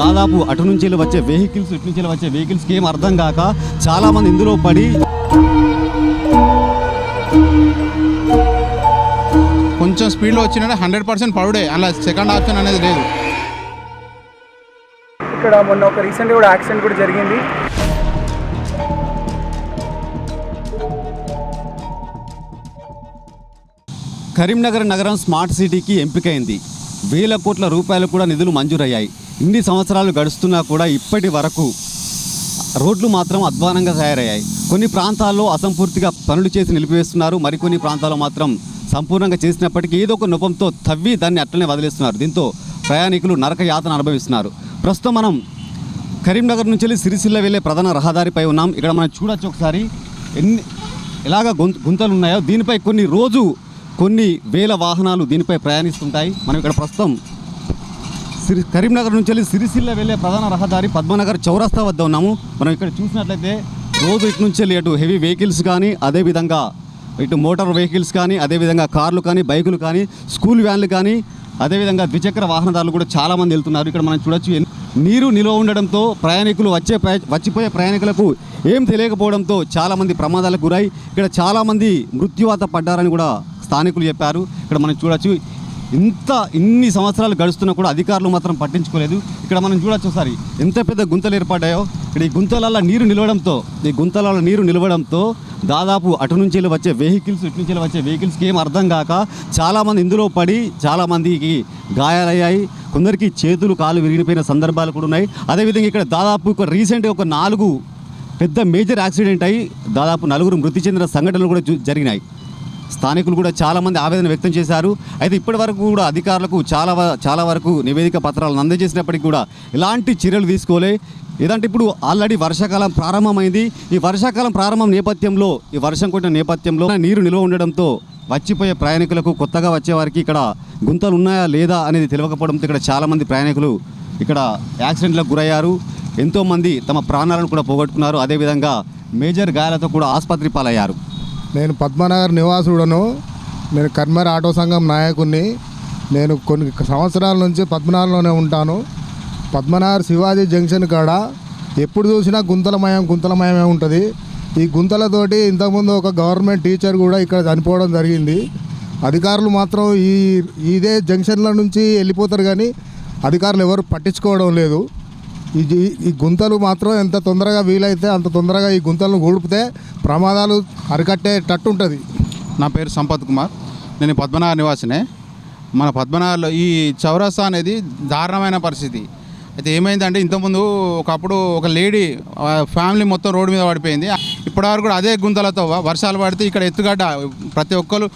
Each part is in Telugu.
దాదాపు అటు నుంచి వచ్చే వెహికల్స్ ఇటు నుంచి వచ్చే వెహికల్స్కి ఏం అర్థం కాక చాలామంది ఇందులో పడి కొంచెం స్పీడ్లో వచ్చినా హండ్రెడ్ పర్సెంట్ పడుడే. అలా సెకండ్ ఆప్షన్ అనేది లేదు. ఇక్కడ మొన్న ఒక రీసెంట్గా కూడా యాక్సిడెంట్ కూడా జరిగింది. కరీంనగర్ నగరం స్మార్ట్ సిటీకి ఎంపికైంది. వేల కోట్ల రూపాయలు కూడా నిధులు మంజూరయ్యాయి. ఇన్ని సంవత్సరాలు గడుస్తున్నా కూడా ఇప్పటి వరకు రోడ్లు మాత్రం అధ్వానంగా తయారయ్యాయి. కొన్ని ప్రాంతాల్లో అసంపూర్తిగా పనులు చేసి నిలిపివేస్తున్నారు. మరికొన్ని ప్రాంతాల్లో మాత్రం సంపూర్ణంగా చేసినప్పటికీ ఏదో ఒక నొపంతో తవ్వి దాన్ని అట్లనే వదిలేస్తున్నారు. దీంతో ప్రయాణికులు నరక యాతన అనుభవిస్తున్నారు. ప్రస్తుతం మనం కరీంనగర్ నుంచి వెళ్ళి సిరిసిల్ల వెళ్ళే ప్రధాన రహదారిపై ఉన్నాం. ఇక్కడ మనం చూడొచ్చు ఒకసారి ఎన్ని ఎలాగ గుంత గుంతలు ఉన్నాయో. దీనిపై కొన్ని రోజు కొన్ని వేల వాహనాలు దీనిపై ప్రయాణిస్తుంటాయి. మనం ఇక్కడ ప్రస్తుతం సిరి కరీంనగర్ నుంచి వెళ్ళి సిరిసిల్ల వెళ్ళే ప్రధాన రహదారి పద్మనగర్ చౌరస్తా వద్ద ఉన్నాము. మనం ఇక్కడ చూసినట్లయితే రోజు ఇటు నుంచి వెళ్ళి అటు హెవీ వెహికల్స్ కానీ అదేవిధంగా ఇటు మోటార్ వెహికల్స్ కానీ అదేవిధంగా కార్లు కానీ బైకులు కానీ స్కూల్ వ్యాన్లు కానీ అదేవిధంగా ద్విచక్ర వాహనదారులు కూడా చాలామంది వెళ్తున్నారు. ఇక్కడ మనం చూడొచ్చు నీరు నిల్వ ఉండడంతో ప్రయాణికులు వచ్చే ప్రయా- వచ్చిపోయే ప్రయాణికులకు ఏం తెలియకపోవడంతో చాలామంది ప్రమాదాలకు గురై ఇక్కడ చాలామంది మృత్యువాత పడ్డారని కూడా స్థానికులు చెప్పారు. ఇక్కడ మనం చూడొచ్చు ఇంత ఇన్ని సంవత్సరాలు గడుస్తున్నా కూడా అధికారులు మాత్రం పట్టించుకోలేదు. ఇక్కడ మనం చూడొచ్చు ఒకసారి ఎంత పెద్ద గుంతలు ఏర్పడ్డాయో. ఇక్కడ ఈ గుంతలలో నీరు నిలవడంతో ఈ గుంతలలో నీరు నిలవడంతో దాదాపు అటు నుంచి వెళ్ళి వచ్చే వెహికల్స్ ఇటు నుంచి వచ్చే వెహికల్స్కి ఏం అర్థం కాక చాలామంది ఇందులో పడి చాలామందికి గాయాలయ్యాయి. కొందరికి చేతులు కాలు విరిగిపోయిన సందర్భాలు కూడా ఉన్నాయి. అదేవిధంగా ఇక్కడ దాదాపు ఒక రీసెంట్గా ఒక నాలుగు పెద్ద మేజర్ యాక్సిడెంట్ అయి దాదాపు నలుగురు మృతి చెందిన సంఘటనలు కూడా జరిగినాయి. స్థానికులు కూడా చాలామంది ఆవేదన వ్యక్తం చేశారు. అయితే ఇప్పటి వరకు కూడా అధికారులకు చాలా చాలా వరకు నివేదిక పత్రాలను అందజేసినప్పటికీ కూడా ఎలాంటి చర్యలు తీసుకోలే. ఏదంటే ఇప్పుడు ఆల్రెడీ వర్షాకాలం ప్రారంభమైంది. ఈ వర్షాకాలం ప్రారంభం నేపథ్యంలో ఈ వర్షం కొట్టిన నేపథ్యంలో నీరు నిల్వ ఉండడంతో వచ్చిపోయే ప్రయాణికులకు కొత్తగా వచ్చే వారికి ఇక్కడ గుంతలు ఉన్నాయా లేదా అనేది తెలియకపోవడంతో ఇక్కడ చాలామంది ప్రయాణికులు ఇక్కడ యాక్సిడెంట్లకు గురయ్యారు. ఎంతోమంది తమ ప్రాణాలను కూడా పోగొట్టుకున్నారు. అదేవిధంగా మేజర్ గాయాలతో కూడా ఆసుపత్రి పాలయ్యారు. నేను పద్మనగర్ నివాసుడను. నేను కర్మర్ ఆటో సంఘం నాయకుడిని నేను కొన్ని సంవత్సరాల నుంచి పద్మనగర్లోనే ఉంటాను. పద్మనగర్ శివాజీ జంక్షన్ కాడ ఎప్పుడు చూసినా గుంతలమయం గుంతలమయమే ఉంటుంది. ఈ గుంతలతోటి ఇంతకుముందు ఒక గవర్నమెంట్ టీచర్ కూడా ఇక్కడ చనిపోవడం జరిగింది. అధికారులు మాత్రం ఈ ఇదే జంక్షన్ల నుంచి వెళ్ళిపోతారు కానీ అధికారులు ఎవరు పట్టించుకోవడం లేదు. ఈ ఈ గుంతలు మాత్రం ఎంత తొందరగా వీలైతే అంత తొందరగా ఈ గుంతలను గూడిపితే ప్రమాదాలు అరికట్టేటట్టు ఉంటుంది. నా పేరు సంపత్ కుమార్. నేను పద్మనాభ నివాసినే. మన పద్మనాభలో ఈ చౌరస్తా అనేది దారుణమైన పరిస్థితి. అయితే ఏమైందంటే ఇంతకుముందు ఒకప్పుడు ఒక లేడీ ఫ్యామిలీ మొత్తం రోడ్డు మీద పడిపోయింది. ఇప్పటివరకు కూడా అదే గుంతలతో వర్షాలు పడితే ఇక్కడ ఎత్తుగడ్డ ప్రతి ఒక్కరు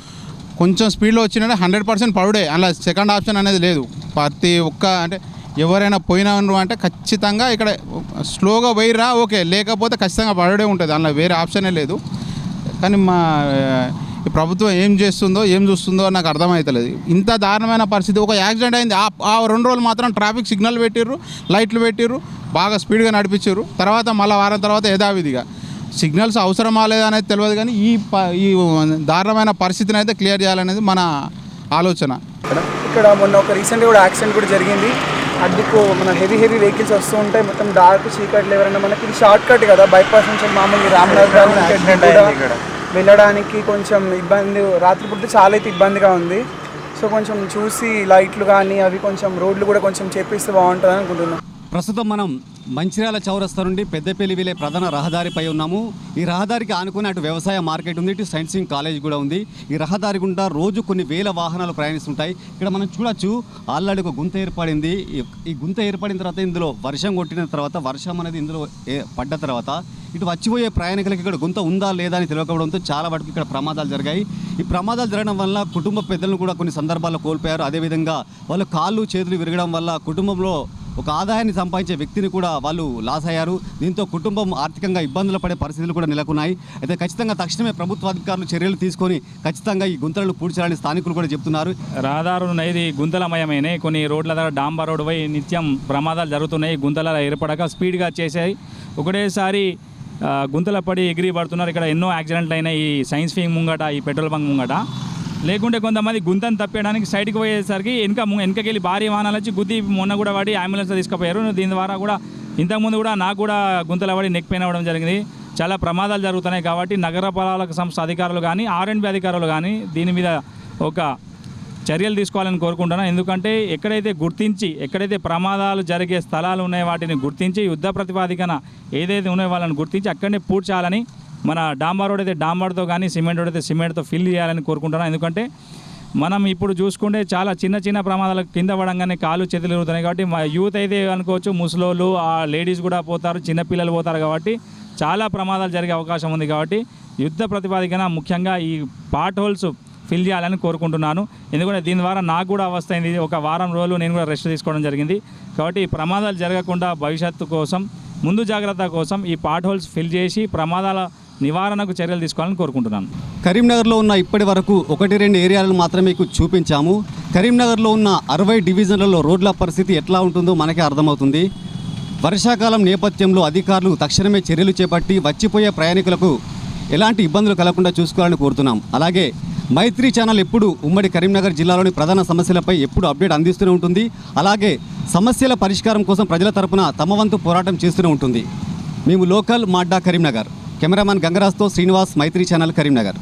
కొంచెం స్పీడ్లో వచ్చినా హండ్రెడ్ పర్సెంట్ పడుడే. అలా సెకండ్ ఆప్షన్ అనేది లేదు. ప్రతి ఒక్క అంటే ఎవరైనా పోయినారు అంటే ఖచ్చితంగా ఇక్కడ స్లోగా పోయిరా ఓకే. లేకపోతే ఖచ్చితంగా పడడే ఉంటుంది. అందులో వేరే ఆప్షనే లేదు. కానీ మా ఈ ప్రభుత్వం ఏం చేస్తుందో ఏం చూస్తుందో నాకు అర్థమవుతలేదు ఇంత దారుణమైన పరిస్థితి. ఒక యాక్సిడెంట్ అయింది. ఆ రెండు రోజులు మాత్రం ట్రాఫిక్ సిగ్నల్ పెట్టిర్రు లైట్లు పెట్టిర్రు బాగా స్పీడ్గా నడిపించారు తర్వాత మళ్ళీ వారం తర్వాత యథావిధిగా. సిగ్నల్స్ అవసరమా లేదా అనేది తెలియదు కానీ ఈ ప- ఈ దారుణమైన పరిస్థితిని అయితే క్లియర్ చేయాలనేది మన ఆలోచన. ఇక్కడ ఇక్కడ మొన్న ఒక రీసెంట్గా కూడా యాక్సిడెంట్ కూడా జరిగింది. అడ్డుకు మన హెవీ హెవీ వెహికల్స్ వస్తూ ఉంటాయి. మొత్తం డార్క్ చీకట్లు ఎవరైనా మనకి ఇది షార్ట్ కట్ కదా. బైపాస్ నుంచి మామూలుగా రామనగర్ వెళ్ళడానికి కొంచెం ఇబ్బంది రాత్రిపూట చాలా అయితే ఇబ్బందిగా ఉంది. సో కొంచెం చూసి లైట్లు కానీ అవి కొంచెం రోడ్లు కూడా కొంచెం చేపిస్తే బాగుంటుంది అనుకుంటున్నాం. ప్రస్తుతం మనం మంచిర్యాల చౌరస్తా నుండి పెద్దపల్లి వెళ్ళే ప్రధాన రహదారిపై ఉన్నాము. ఈ రహదారికి ఆనుకుని అటు వ్యవసాయ మార్కెట్ ఉంది ఇటు సైన్సింగ్ కాలేజ్ కూడా ఉంది. ఈ రహదారి గుండా రోజు కొన్ని వేల వాహనాలు ప్రయాణిస్తుంటాయి. ఇక్కడ మనం చూడొచ్చు ఆల్రెడీ ఒక గుంత ఏర్పడింది. ఈ- గుంత ఏర్పడిన తర్వాత ఇందులో వర్షం కొట్టిన తర్వాత వర్షం అనేది ఇందులో ఏ- పడ్డ తర్వాత ఇటు వచ్చిపోయే ప్రయాణికులకి ఇక్కడ గుంత ఉందా లేదా అని తెలియకపోవడంతో చాలా వరకు ఇక్కడ ప్రమాదాలు జరిగాయి. ఈ ప్రమాదాలు జరగడం వల్ల కుటుంబ పెద్దలను కూడా కొన్ని సందర్భాల్లో కోల్పోయారు. అదేవిధంగా వాళ్ళు కాళ్ళు చేతులు విరగడం వల్ల కుటుంబంలో ఒక ఆదాయాన్ని సంపాదించే వ్యక్తిని కూడా వాళ్ళు లాస్ అయ్యారు. దీంతో కుటుంబం ఆర్థికంగా ఇబ్బందులు పడే పరిస్థితులు కూడా నెలకొన్నాయి. అయితే ఖచ్చితంగా తక్షణమే ప్రభుత్వ అధికారులు చర్యలు తీసుకొని ఖచ్చితంగా ఈ గుంతలను పూడ్చాలని స్థానికులు కూడా చెప్తున్నారు. రహదారులు అనేది గుంతలమయమైనాయి కొన్ని రోడ్ల దగ్గర డాంబర్ రోడ్డు పోయి నిత్యం ప్రమాదాలు జరుగుతున్నాయి. గుంతల ఏర్పడక స్పీడ్గా చేసాయి ఒకటేసారి గుంతల పడి ఎగిరి పడుతున్నారు. ఇక్కడ ఎన్నో యాక్సిడెంట్లు అయినాయి ఈ సైన్స్ ఫీమ్ ముంగట ఈ పెట్రోల్ బంక్ ముంగట. లేకుంటే కొంతమంది గుంతను తప్పేయడానికి సైడ్కి పోయేసరికి వెనక ము- వెనకకెళ్ళి భారీ వాహనాలు వచ్చి గుద్ది మొన్న కూడా పడి అంబులెన్స్ తీసుకుపోయారు. దీని ద్వారా కూడా ఇంతకుముందు కూడా నాకు కూడా గుంతల పడి నెక్ పెయిన్ అవ్వడం జరిగింది. చాలా ప్రమాదాలు జరుగుతున్నాయి కాబట్టి నగర పాలక సంస్థ అధికారులు కానీ ఆర్ఎండ్బి అధికారులు కానీ దీని మీద ఒక చర్యలు తీసుకోవాలని కోరుకుంటున్నాను ఎందుకంటే ఎక్కడైతే గుర్తించి ఎక్కడైతే ప్రమాదాలు జరిగే స్థలాలు ఉన్నాయో వాటిని గుర్తించి యుద్ధ ప్రతిపాదికన ఏదైతే ఉన్నాయో వాళ్ళని గుర్తించి అక్కడనే పూడ్చాలని మన డాంబర్ రోడ్ అయితే డాంబర్తో కానీ సిమెంట్ రోడ్ అయితే సిమెంట్తో ఫిల్ చేయాలని కోరుకుంటున్నాను ఎందుకంటే మనం ఇప్పుడు చూసుకుంటే చాలా చిన్న చిన్న ప్రమాదాలు కింద పడంగానే కాలు చేతులు ఎరుగుతున్నాయి కాబట్టి మా యూత్ అయితే అనుకోవచ్చు ముసలోళ్ళు ఆ లేడీస్ కూడా పోతారు చిన్నపిల్లలు పోతారు కాబట్టి చాలా ప్రమాదాలు జరిగే అవకాశం ఉంది కాబట్టి యుద్ధ ప్రతిపాదికన ముఖ్యంగా ఈ పార్ట్ హోల్స్ ఫిల్ చేయాలని కోరుకుంటున్నాను. ఎందుకంటే దీని ద్వారా నాకు కూడా అవస్థ అయింది. ఒక వారం రోజులు నేను కూడా రెస్ట్ తీసుకోవడం జరిగింది. కాబట్టి ఈ ప్రమాదాలు జరగకుండా భవిష్యత్తు కోసం ముందు జాగ్రత్త కోసం ఈ పార్ట్ హోల్స్ ఫిల్ చేసి ప్రమాదాల నివారణకు చర్యలు తీసుకోవాలని కోరుకుంటున్నాను. కరీంనగర్లో ఉన్న ఇప్పటి వరకు ఒకటి రెండు ఏరియాలను మాత్రమే మీకు చూపించాము. కరీంనగర్లో ఉన్న అరవై డివిజన్లలో రోడ్ల పరిస్థితి ఎట్లా ఉంటుందో మనకే అర్థమవుతుంది. వర్షాకాలం నేపథ్యంలో అధికారులు తక్షణమే చర్యలు చేపట్టి వచ్చిపోయే ప్రయాణికులకు ఎలాంటి ఇబ్బందులు కలగకుండా చూసుకోవాలని కోరుతున్నాం. అలాగే మైత్రి ఛానల్ ఎప్పుడు ఉమ్మడి కరీంనగర్ జిల్లాలోని ప్రధాన సమస్యలపై ఎప్పుడు అప్డేట్ అందిస్తూనే ఉంటుంది. అలాగే సమస్యల పరిష్కారం కోసం ప్రజల తరపున తమ వంతు పోరాటం చేస్తూనే ఉంటుంది. మేము లోకల్ మాడ్డా కరీంనగర్. కెమెరామాన్ గంగరాజ్తో శ్రీనివాస్ మైత్రి ఛానల్ కరీంనగర్.